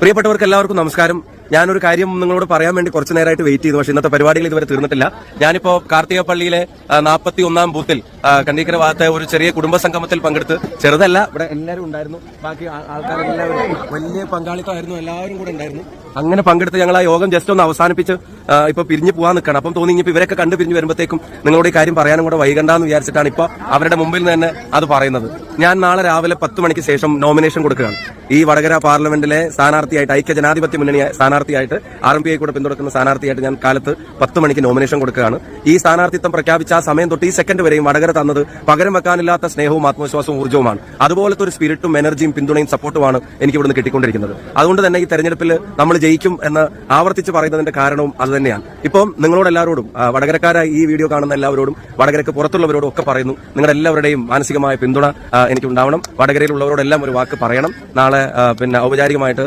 പ്രിയപ്പെട്ടവർക്ക് എല്ലാവർക്കും നമസ്കാരം. ഞാനൊരു കാര്യം നിങ്ങളോട് പറയാൻ വേണ്ടി കുറച്ചു നേരമായിട്ട് വെയിറ്റ് ചെയ്തു. പക്ഷേ ഇന്നത്തെ പരിപാടികൾ ഇതുവരെ തീർന്നിട്ടില്ല. ഞാനിപ്പോ കാർത്തിക പള്ളിയിലെ നാൽപ്പത്തി ഒന്നാം ബൂത്തിൽ കണ്ടീക്കര ഭാഗത്തെ ഒരു ചെറിയ കുടുംബ സംഗമത്തിൽ പങ്കെടുത്ത് ചെറുതല്ല ഇവിടെ എല്ലാവരും ഉണ്ടായിരുന്നു. ബാക്കി ആൾക്കാരെല്ലാവരും വലിയ പങ്കാളിത്തമായിരുന്നു. എല്ലാവരും കൂടെ ഉണ്ടായിരുന്നു. അങ്ങനെ പങ്കെടുത്ത് ഞങ്ങൾ ആ യോഗം ജസ്റ്റ് ഒന്ന് അവസാനിപ്പിച്ച് ഇപ്പൊ പിരിഞ്ഞു പോകാൻ നിൽക്കണം. അപ്പം തോന്നി ഇപ്പൊ ഇവരൊക്കെ കണ്ടു പിരിഞ്ഞു വരുമ്പോഴത്തേക്കും നിങ്ങളോട് ഈ കാര്യം പറയാനും കൂടെ വൈകണ്ടെന്ന് വിചാരിച്ചിട്ടാണ് ഇപ്പൊ അവരുടെ മുമ്പിൽ തന്നെ അത് പറയുന്നത്. ഞാൻ നാളെ രാവിലെ പത്ത് മണിക്ക് ശേഷം നോമിനേഷൻ കൊടുക്കുകയാണ്. ഈ വടകര പാർലമെന്റിലെ സ്ഥാനാർത്ഥിയായിട്ട് ഐക്യ ജനാധിപത്യ മുന്നണി സ്ഥാനാർത്ഥിയായിട്ട് ആർ എം പി ഐ കൂടെ പിന്തുണക്കുന്ന സ്ഥാനാർത്ഥിയായിട്ട് ഞാൻ കാലത്ത് പത്ത് മണിക്ക് നോമിനേഷൻ കൊടുക്കുകയാണ്. ഈ സ്ഥാനാർത്ഥിത്വം പ്രഖ്യാപിച്ച ആ സമയം തൊട്ട് ഈ സെക്കൻഡ് വരെയും വടകര തന്നത് പകരം വെക്കാനില്ലാത്ത സ്നേഹവും ആത്മവിശ്വാസവും ഊർജവുമാണ്. അതുപോലത്തെ ഒരു സ്പിരിറ്റും എനർജിയും പിന്തുണയും സപ്പോർട്ടുമാണ് എനിക്ക് ഇവിടുന്ന് കിട്ടിക്കൊണ്ടിരിക്കുന്നത്. അതുകൊണ്ട് തന്നെ ഈ തെരഞ്ഞെടുപ്പിൽ നമ്മൾ ജയിക്കും എന്ന് ആവർത്തിച്ച് പറയുന്നതിന്റെ കാരണവും അത് തന്നെയാണ്. ഇപ്പം നിങ്ങളോട് എല്ലാവരോടും വടകരക്കാരായി ഈ വീഡിയോ കാണുന്ന എല്ലാവരോടും വടകരക്ക് പുറത്തുള്ളവരോടും ഒക്കെ പറയുന്നു നിങ്ങളുടെ എല്ലാവരുടെയും മാനസികമായ പിന്തുണ എനിക്കുണ്ടാവണം. വടകരയിലുള്ളവരോടെല്ലാം ഒരു വാക്ക് പറയണം. നാളെ പിന്നെ ഔപചാരികമായിട്ട്